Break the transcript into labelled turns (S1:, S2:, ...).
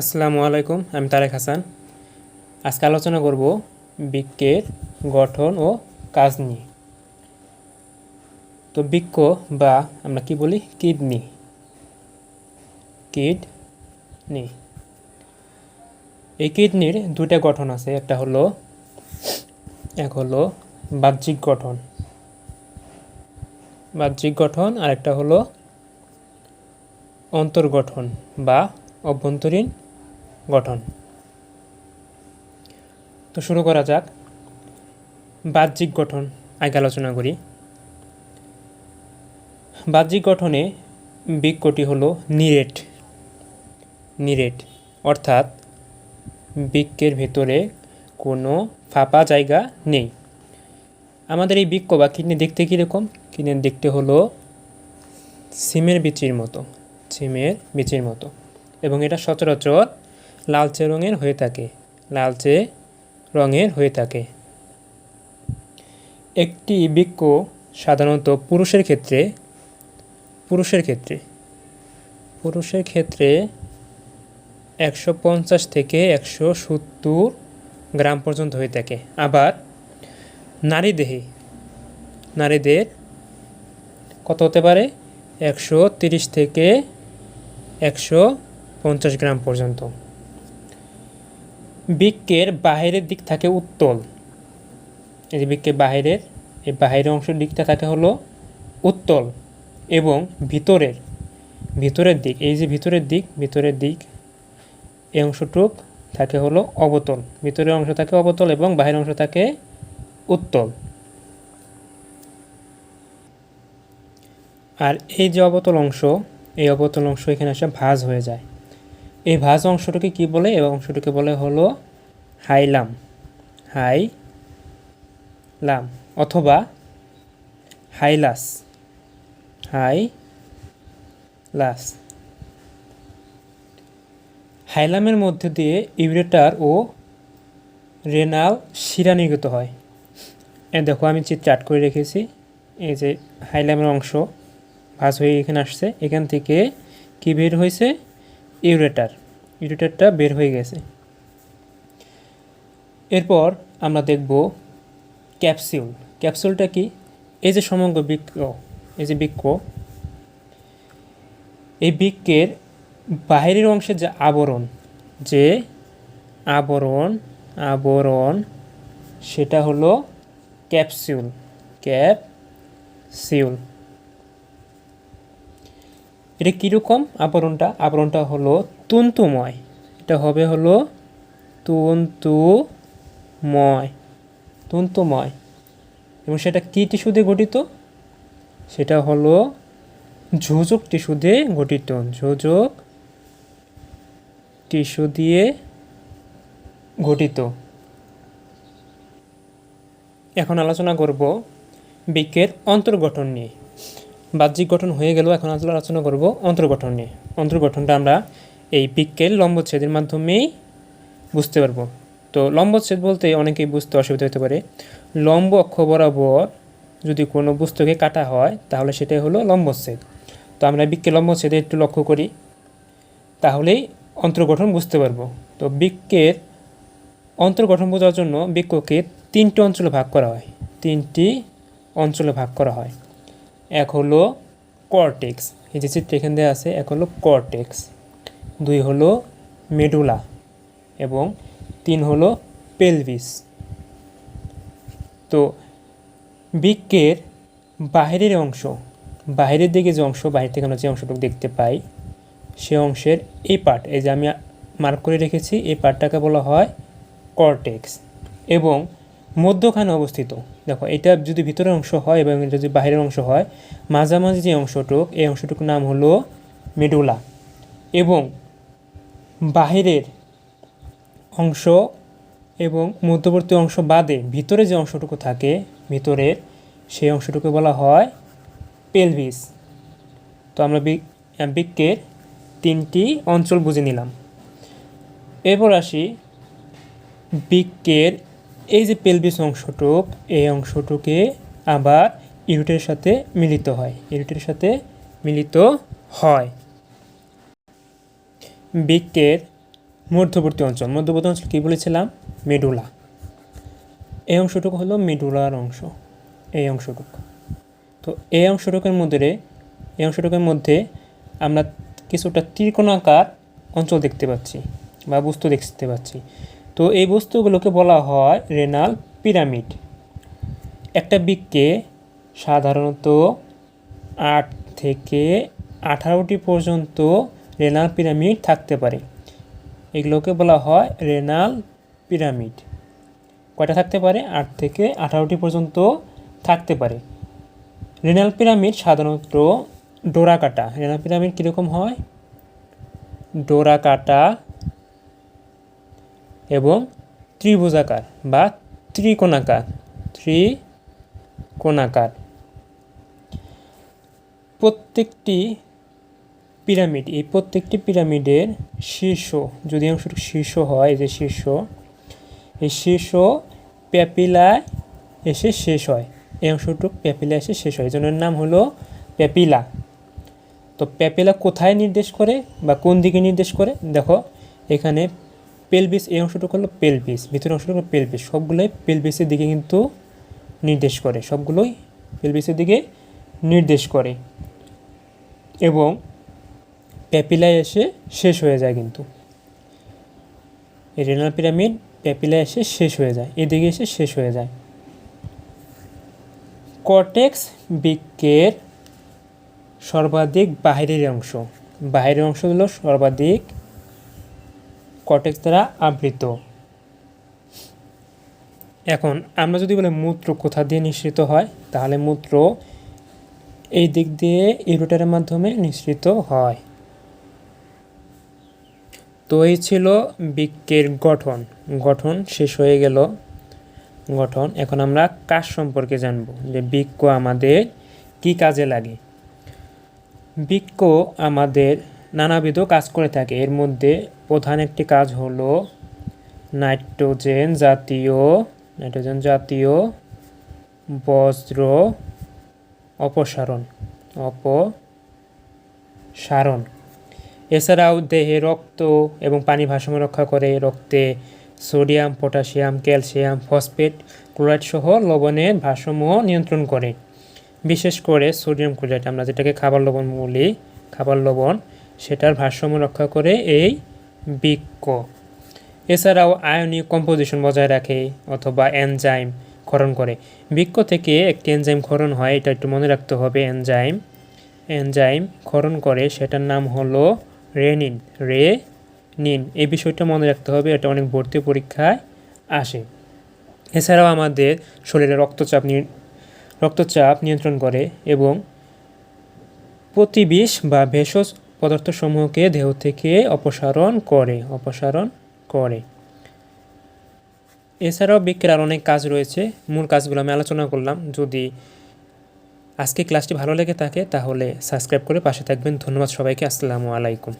S1: আসসালামু আলাইকুম, আমি তারেক হাসান। আজকে আলোচনা করব বৃক্কের গঠন ও কাজ নিয়ে। তো বৃক্ক বা আমরা কি বলি? কিডনি। কিডনি। এই কিডনির দুইটা গঠন আছে, একটা হলো, এক হলো বাহ্যিক গঠন। বাহ্যিক গঠন আর একটা হলো অন্তর্গঠন বা অভ্যন্তরীণ গঠন। তো শুরু করা যাক। বাহ্যিক গঠন, আগে আলোচনা করি। বাহ্যিক গঠনে বৃক্ষটি হলো নিরেট। নিরেট অর্থাৎ বৃক্ষের ভেতরে কোনো ফাঁপা জায়গা নেই। আমাদের এই বৃক্ষ বা কিডনি দেখতে কীরকম? কিডনি দেখতে হলো সিমের বিচির মতো, সিমের বিচির মতো। এবং এটা সচরাচর লালচে রঙের হয়ে থাকে। লালচে রঙের হয়ে থাকে। একটি বৃক্ষ সাধারণত পুরুষের ক্ষেত্রে পুরুষের ক্ষেত্রে পুরুষের ক্ষেত্রে একশো পঞ্চাশ থেকে একশো সত্তর গ্রাম পর্যন্ত হয়ে থাকে। আবার নারী দেহে, নারীদের কত হতে পারে? একশো তিরিশ থেকে একশো পঞ্চাশ গ্রাম পর্যন্ত। বৃক্কের বাহিরের দিক থাকে উত্তল। এই যে বৃক্কের বাহিরের, এই বাহিরের অংশের দিকটা থাকে হলো উত্তল এবং ভিতরের ভিতরের দিক। এই যে ভিতরের দিক ভিতরের দিক, এই অংশটুক থাকে হলো অবতল। ভিতরের অংশ থাকে অবতল এবং বাহিরের অংশ থাকে উত্তল। আর এই যে অবতল অংশ, এই অবতল অংশ এখানে এসে ভাঁজ হয়ে যায়। এই ভাঁজ অংশটাকে কি বলে? এই অংশটাকে বলে হলো হাইলাম হাই লাম অথবা হাইলাস হাই লাস। হাইলামের মধ্যে দিয়ে ইউরেটার ও রেনাল শিরা নির্গত হয়। এ দেখো, আমি চিত্র আট করে রেখেছি, এই যে হাইলামের অংশ ভাঁজ হয়ে এখানে আসছে। এখান থেকে কি বের হয়েছে? ইউরেটার, ইউরেটারটা বের হয়ে গেছে। এরপর আমরা দেখব ক্যাপসিউল। ক্যাপসুলটা কি? এই যে সমগ্র বৃক্ষ, এই যে বৃক্ষ, এই বৃক্ষের বাহিরের অংশের যে আবরণ যে আবরণ আবরণ, সেটা হলো ক্যাপসিউল। ক্যাপসিউল। এটা কীরকম? আবরণটা আবরণটা হলো তন্তুময়। এটা হবে হলো তন্তুময় তন্তুময়। এবং সেটা কী টিস্যু দিয়ে গঠিত? সেটা হলো যোজক টিস্যু দিয়ে গঠিত। যোজক টিস্যু দিয়ে গঠিত। এখন আলোচনা করব বৃক্ষের অন্তর্গঠন নিয়ে। বাহ্যিক গঠন হয়ে গেলেও এখন আসলে আলোচনা করব অন্তর্গঠন নিয়ে। অন্তর্গঠনটা আমরা এই বৃক্ষের লম্বচ্ছেদের মাধ্যমেই বুঝতে পারব। তো লম্বচ্ছেদ বলতে অনেকেই বুঝতে অসুবিধা হতে পারে। লম্ব অক্ষ বরাবর যদি কোনো বস্তুকে কাটা হয়, তাহলে সেটাই হলো লম্বচ্ছেদ। তো আমরা বৃক্ষের লম্বচ্ছেদে একটু লক্ষ্য করি। তাহলেই অন্তর্গঠন বুঝতে পারব। তো বৃক্ষের অন্তর্গঠন বোঝার জন্য বৃক্ষকে তিনটি অঞ্চলে ভাগ করা হয়। তিনটি অঞ্চলে ভাগ করা হয়। এক হলো কর্টেক্স এই যে চিত্র এখান দিয়ে আছে, এক হলো কর্টেক্স দুই হলো মেডুলা এবং তিন হলো পেলভিস তো বৃক্ষের বাহিরের অংশ, বাহিরের দিকে যে অংশ, বাহির থেকে আমরা যে অংশটুকু দেখতে পাই, সে অংশের এই পার্ট এই যে আমি মার্ক করে রেখেছি, এই পার্টটাকে বলা হয় কর্টেক্স এবং মধ্যখানে অবস্থিত। দেখো, এটা যদি ভিতরের অংশ হয় এবং এটা যদি বাহিরের অংশ হয়, মাঝামাঝি যে অংশটুক, এই অংশটুকুর নাম হলো মেডুলা। এবং বাহিরের অংশ এবং মধ্যবর্তী অংশ বাদে ভিতরে যে অংশটুকু থাকে, ভিতরের সেই অংশটুকু বলা হয় পেলভিস তো আমরা বৃক্ষের তিনটি অঞ্চল বুঝে নিলাম। এরপর আসি বৃক্ষের এই যে পেলভিস অংশটুক, এই অংশটুকে আবার ইউনিটের সাথে মিলিত হয়। ইউনিটের সাথে মিলিত হয়। বৃক্ষের মধ্যবর্তী অঞ্চল। মধ্যবর্তী অঞ্চল কী বলেছিলাম? মেডুলা। এই অংশটুকু হলো মেডুলার অংশ। এই অংশটুকু। তো এই অংশটুকের মধ্যে, এই অংশটুকের মধ্যে আমরা কিছুটা ত্রিকোণাকার অঞ্চল দেখতে পাচ্ছি বা বস্তু দেখতে পাচ্ছি। তো এই বস্তুগুলোকে বলা হয় রেনাল পিরামিড একটা বৃক্ষে সাধারণত আট থেকে আঠারোটি পর্যন্ত রেনাল পিরামিড থাকতে পারে। এগুলোকে বলা হয় রেনাল পিরামিড কয়টা থাকতে পারে? আট থেকে আঠারোটি পর্যন্ত থাকতে পারে। রেনাল পিরামিড সাধারণত ডোরা কাটা রেনাল পিরামিড কীরকম হয়? ডোরা কাটা এবং ত্রিভুজাকার বা ত্রিকোণাকার ত্রিকোণাকার। প্রত্যেকটি পিরামিড, এই প্রত্যেকটি পিরামিডের শীর্ষ, যদি অংশটুকু শীর্ষ হয় যে শীর্ষ, এই শীর্ষ প্যাপিলায় এসে শেষ হয়। এই অংশটুকু প্যাপিলা এসে শেষ হয়। এর নাম হলো প্যাপিলা। তো প্যাপিলা কোথায় নির্দেশ করে বা কোন দিকে নির্দেশ করে? দেখো, এখানে পেলবিস এই অংশটুকু হলো পেলবিস ভিতরের অংশটুকু হলো পেলবিস সবগুলোই পেলবিসের দিকে কিন্তু নির্দেশ করে, সবগুলোই পেলবিসের দিকে নির্দেশ করে। এবং প্যাপিলায় এসে শেষ হয়ে যায় কিন্তু। রেনাল পিরামিড প্যাপিলায় এসে শেষ হয়ে যায়, এদিকে এসে শেষ হয়ে যায়। কর্টেক্স বৃক্কের সর্বাধিক বাহিরের অংশ বাহিরের অংশ হলো সর্বাধিক কর্টেক্স দ্বারা আবৃত। এখন আমরা যদি বলি মূত্র কোথা দিয়ে নিঃসৃত হয়, তাহলে মূত্র এই দিক দিয়ে ইউরোটারের মাধ্যমে নিঃসৃত হয়। তো এই ছিল বৃক্কের গঠন। গঠন শেষ হয়ে গেল। গঠন, এখন আমরা কাজ সম্পর্কে জানব যে বৃক্ক আমাদের কি কাজে লাগে। বৃক্ক আমাদের নানাবিধ কাজ করে থাকে। এর মধ্যে প্রধান একটি কাজ হলো নাইট্রোজেন জাতীয় নাইট্রোজেন জাতীয় বজ্র অপসারণ অপসারণ। এছাড়াও দেহে রক্ত এবং পানি ভারসাম্য রক্ষা করে রক্তে sodium, potassium, calcium, phosphate, chloride সহ লবণের ভারসাম্য নিয়ন্ত্রণ করে। বিশেষ করে সোডিয়াম ক্লোরাইড, আমরা যেটাকে খাবার লবণ বলি, খাবার লবণ, সেটার ভারসাম্য রক্ষা করে এই বৃক্ক। এছাড়াও আয়নিক কম্পোজিশন বজায় রাখে অথবা এনজাইম ক্ষরণ করে। বৃক্ক থেকে একটি এনজাইম ক্ষরণ হয়, এটা একটু মনে রাখতে হবে, এনজাইম। এনজাইম ক্ষরণ করে, সেটার নাম হলো রেনিন রে নিন এই বিষয়টা মনে রাখতে হবে, এটা অনেক ভর্তি পরীক্ষায় আসে। এছাড়াও আমাদের শরীরে রক্তচাপ নিয়- রক্তচাপ নিয়ন্ত্রণ করে এবং প্রতিবিষ বা ভেষজ পদার্থসমূহকে দেহ থেকে অপসারণ করে অপসারণ করে। এছাড়াও বিক্রিয়ার অনেক কাজ রয়েছে। মূল কাজগুলো আমি আলোচনা করলাম। যদি আজকে ক্লাসটি ভালো লেগে থাকে, তাহলে সাবস্ক্রাইব করে পাশে থাকবেন। ধন্যবাদ সবাইকে। আসসালামু আলাইকুম।